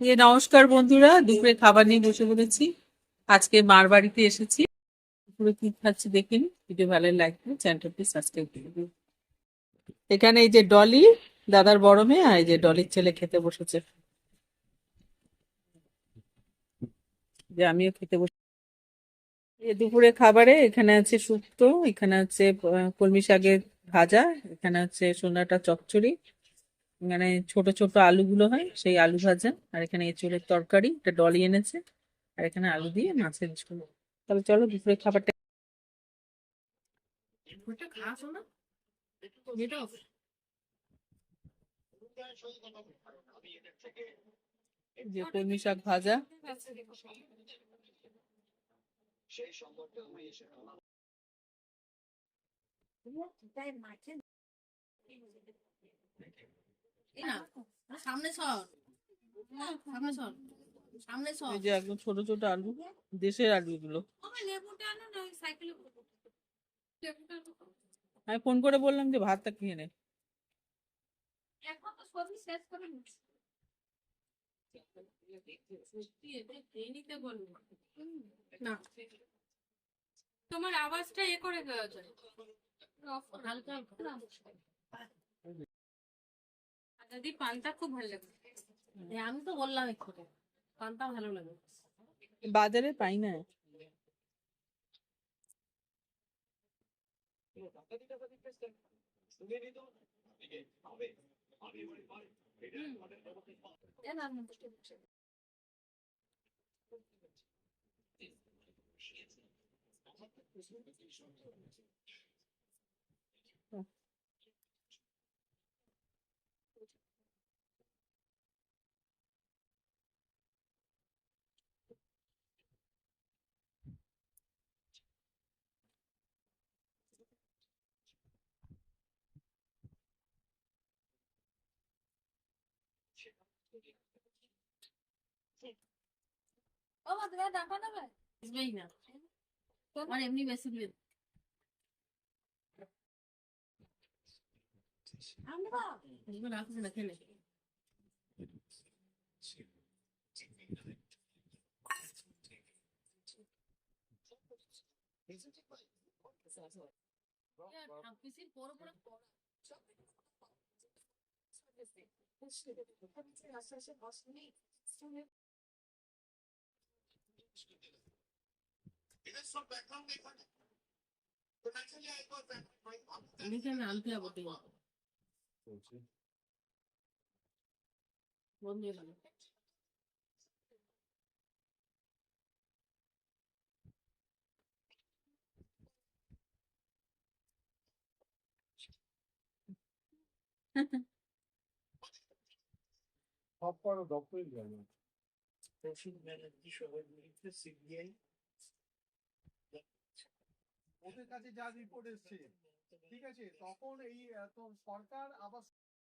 যে নমস্কার বন্ধুরা। দুপুরে খাবার নিয়ে বসে পড়েছি। আজকে মার বাড়িতে এসেছি। দুপুরে কি খাচ্ছি দেখে নিন। ভিডিও ভালো লাগবে চ্যানেলটা সাবস্ক্রাইব করে এখানে এই যে ডলি, দাদার বড় মেয়ে, আর এই যে ডলির ছেলে খেতে বসেছে। যে আমিও খেতে বসে দুপুরে খাবারে এখানে আছে শুক্তো, এখানে আছে কলমি শাকের ভাজা, এখানে আছে সোনাটা চচ্চড়ি। এখানে ছোট ছোট আলুগুলো হয়, সেই আলু ভাজা। আর এখানে এঁচড়ের তরকারি, এটা ডলি এনেছে। আর এখানে আলু দিয়ে মাছের ঝোল। তাহলে চলো দুপুরে খাবারটা যে ভাজা। সামনে সর। সামনে সর। সামনে সর। এই যে একদম ছোট ছোট আলু দেশের আলুগুলো। ওই লেবুটা আনো না ওই সাইকেলে লেবুটা আমি ফোন করে বললাম যে ভাতটা খেয়ে নে। এখন তো সবই শেষ করে তোমার আওয়াজটা এ করে দেওয়া যায়। হালকা হালকা। দাদি পানটা খুব ভালো লাগে। আমি তো বললাম একটু পানটা ভালো লাগে। বাজারে পাই না। ও মা তুমি ডাটা নেবে বুঝবেই না এমনি বেশি দিবে আমরা এগুলো রাখছি না খেলে পিসির বড় বড় বন্ধ হয়ে গেল সব বড় দপ্তরই যায় না ওদের কাছে যা রিপোর্ট এসছে ঠিক আছে? তখন এই সরকার আবার